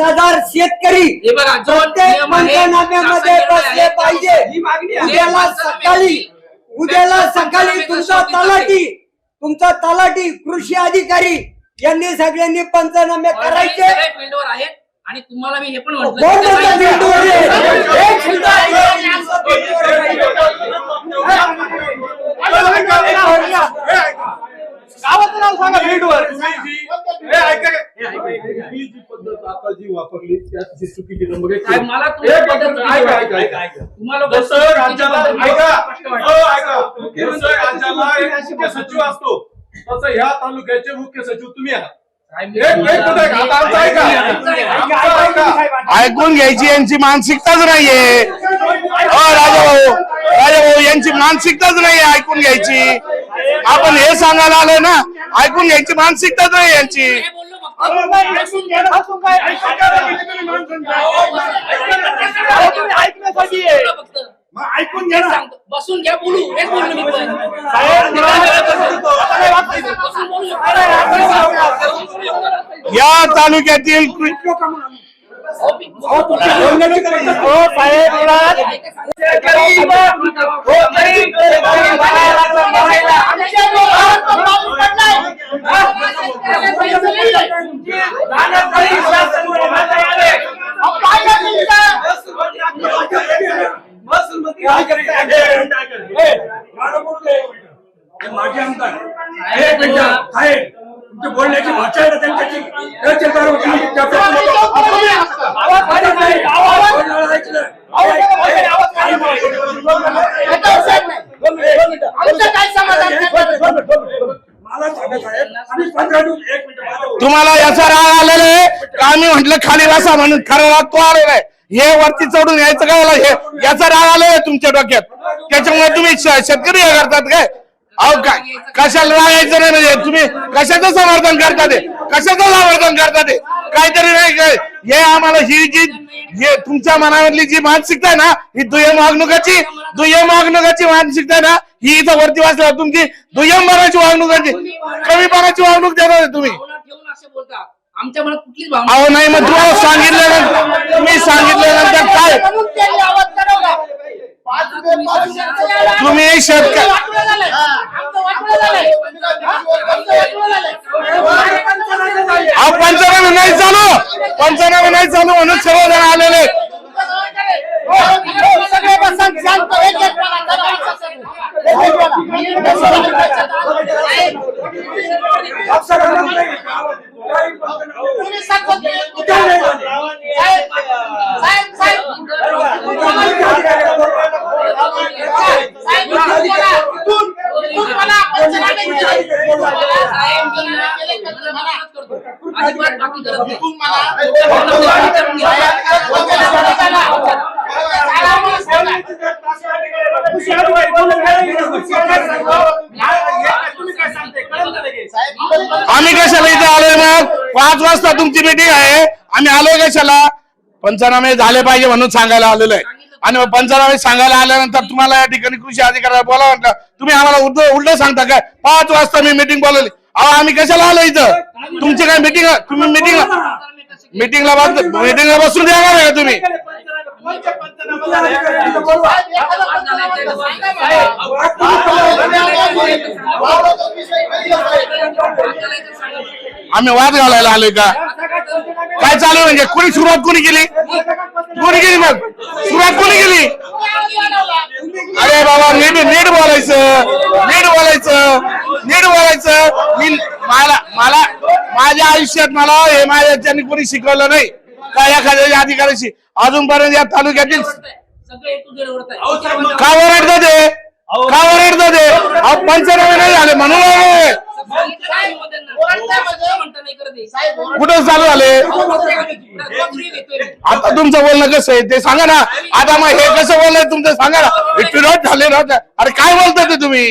हजार शेतकरी हे बघा जो प्रत्येक नियम आहे, पंचनाम्यामध्ये शासन बसले पाहिजे आहे. ही मागणी आहे. उद्याला सकाळी उद्याला सकाळी तुमचा. तलाठी तुमचा तलाठी कृषी अधिकारी यांनी सगळ्यांनी पंचनामे करायचे. फील्डवर आहेत आणि तुम्हाला मी हे पण कोण म्हणतं आहे? एक हे ही जी पद्धत आता जी वापरली त्याची चुकीची नंबर एक. साहेब, मला तुमची एक पद्धत मिनिट, ऐका ऐका ऐका. ऐका. तुम्हाला जसं राज्याला ऐका. स्पष्ट वाटतं. हो, ऐका. जसं राज्याला एक मुख्य सचिव असतो. तसं ह्या तालुक्याचे मुख्य सचिव तुम्ही आहात. साहेब, एक एक मिनिट ऐका, आता आमचं ऐका. आमचं ऐका ऐकून घ्यायची यांची मानसिकताच नाहीये. हो राजाभाऊ राजाभाऊ यांची मानसिकताच नाहीये ऐकून घ्यायची. आपण हे सांगायला आलोय ना ऐकून घ्यायची मानसिकताच नाही यांची. ऐकून घ्या बसून घ्या बोलू हेच बोललो मी पण या तालुक्यातील हो साहेब मुळात शेतकरी हो तरी माझे आमदार एक मिनिट आहे. बोलण्याची भाषा आहे ना त्यांच्याची तुम्ही त्या तुम्हाला याचा राग आलेला आहे का? आम्ही म्हंटल खाली बसा म्हणून. खरं राग तो आलेला आहे. हे वरती चढून यायचं काय हे याचा राग आलाय तुमच्या डोक्यात. त्याच्यामुळे तुम्ही शेतकरी हे करतात काय? अहो काय कशाला रागायचं नाही म्हणजे? तुम्ही कशाचं समर्थन करता ते? कशाचं समर्थन करता ते? काहीतरी नाही काय हे आम्हाला ही जी हे तुमच्या मनामधली जी मानसिकता आहे ना ही दुय्यम वागणुकाची दुय्यम वागणुकाची मानसिकता आहे ना ही इथं वरती वाचल्या तुमची दुय्यमपणाची वागणुकाची कमीपणाची वागणूक देणार आहे तुम्ही. भावना ठेवून असे बोलता. आमच्या मनात कुठलीच भावना अहो नाही मग तुम्हाला सांगितल्यानंतर तुम्ही सांगितल्यानंतर काय? तुम्ही शेतकरी पंचनामे नाही चालू. पंचनामे नाही चालू म्हणून सर्वजण आलेले आहेत. आम्ही कशाला इथे आलोय मग पाच वाजता तुमची मीटिंग आहे. आम्ही आलोय कशाला? पंचनामे झाले पाहिजे म्हणून सांगायला आलेलो आहे आणि मग पंचनामे सांगायला आल्यानंतर तुम्हाला या ठिकाणी कृषी अधिकाऱ्याला बोला म्हटलं तुम्ही आम्हाला उलट उलट सांगता काय? पाच वाजता मी मीटिंग बोलवली. अहो आम्ही कशाला आलो इथं तुमची काय मीटिंग तुम्ही मीटिंग मीटिंगला मीटिंगला बसून देणार आहे का तुम्ही आम्ही वाद घालायला आलोय का काय चालू आहे म्हणजे कोणी सुरुवात कोणी केली कोणी केली मग सुरुवात कोणी केली अरे बाबा नीट नीट बोलायचं नीट बोलायचं नीट बोलायचं. मी मला मला माझ्या आयुष्यात मला हे माझ्याच्यानी कोणी शिकवलं नाही का एखाद्या अधिकाऱ्याशी अजूनपर्यंत या तालुक्यातील सगळे एक टू झेड ओढत आहे. का ओरडतं ते का ते अहो, पंचनामे नाही झाले म्हणून कुठं चालू झाले? आता तुमचं बोलणं कसं आहे ते सांगा ना. आता मग हे कसं बोलणं तुमचं सांगा ना. हे झाले ना. अरे काय बोलताय ते तुम्ही?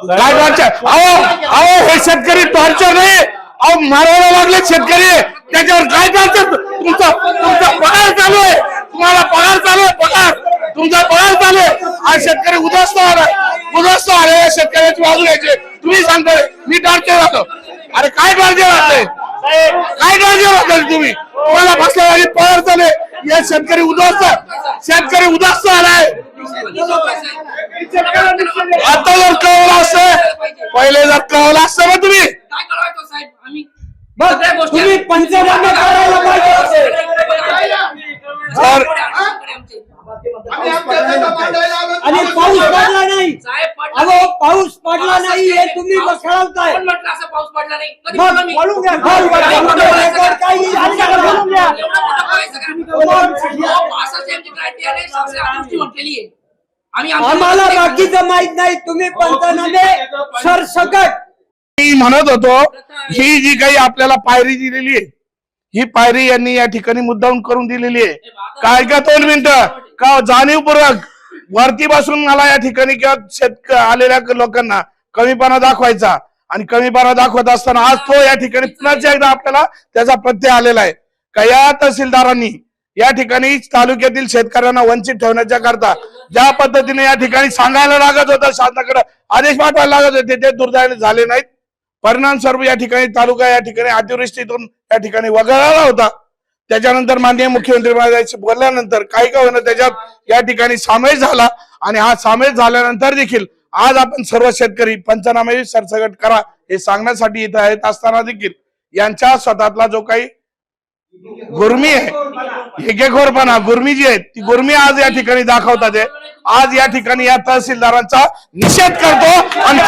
काय टॉर्चर? अहो अहो हे शेतकरी टॉर्चर नाही. अहो मारायला लागले शेतकरी. त्याच्यावर काय टॉर्चर? तुमचा तुमचा पगार चालू आहे. तुम्हाला पगार चालू आहे पगार. तुमचा पगार चालू आहे. आज शेतकरी उदास्त आला उदास्त आले शेतकऱ्याची बाजू घ्यायचे. तुम्ही सांगताय मी टॉर्चर राहतो अरे काय टॉर्चर राहतंय काय टॉर्चर वाटत तुम्ही? तुम्हाला बसल्या पगार चालू या शेतकरी उदास्त शेतकरी उदास्त आलाय आता जर कळवलं असतं पहिले जर कळवलं असतं ना तुम्ही. काय कळवायचं साहेब? आम्ही बघ सगळ्या गोष्टी तुम्ही पंचनामे करायला पाहिजे. सर आणि पाऊस पडला नाही. अहो पाऊस पडला नाही. हे तुम्ही बसवताय कोण म्हटलं असं पाऊस पडला नाही? मग? बोलून घ्या. काही बोलून घ्या. आम्हाला बाकीचं माहीत नाही. तुम्ही पंचनामे सरसकट मी म्हणत होतो ही जी काही आपल्याला पायरी दिलेली आहे ही पायरी यांनी या ठिकाणी मुद्दाम करून दिलेली आहे. काय का दोन मिनिटं? का जाणीवपूर्वक वरती बसून मला या ठिकाणी किंवा शेतक आलेल्या लोकांना कमीपणा दाखवायचा आणि कमीपणा दाखवत असताना आज तो या ठिकाणी पुन्हा एकदा आपल्याला त्याचा प्रत्यय आलेला आहे. का या तहसीलदारांनी या ठिकाणी तालुक्यातील शेतकऱ्यांना वंचित ठेवण्याच्या करता ज्या पद्धतीने या ठिकाणी सांगायला लागत होतं शासनाकडे आदेश पाठवायला लागत होते ते दुर्दैवाने झाले नाहीत. परिणाम स्वरूप या ठिकाणी तालुका या ठिकाणी अतिवृष्टीतून या ठिकाणी वगळला होता. त्याच्यानंतर माननीय मुख्यमंत्री महाराजांशी बोलल्यानंतर काही का होईना त्याच्यात या ठिकाणी सामील झाला आणि हा सामील झाल्यानंतर देखील आज आपण सर्व शेतकरी पंचनामे सरसगट करा हे सांगण्यासाठी इथं येत असताना देखील यांच्या स्वतःतला जो काही गुरमी आहे हेकेखोरपणा गुरमी जी आहे ती गुरमी आज या ठिकाणी दाखवतात आहे. आज या ठिकाणी या तहसीलदारांचा निषेध करतो आणि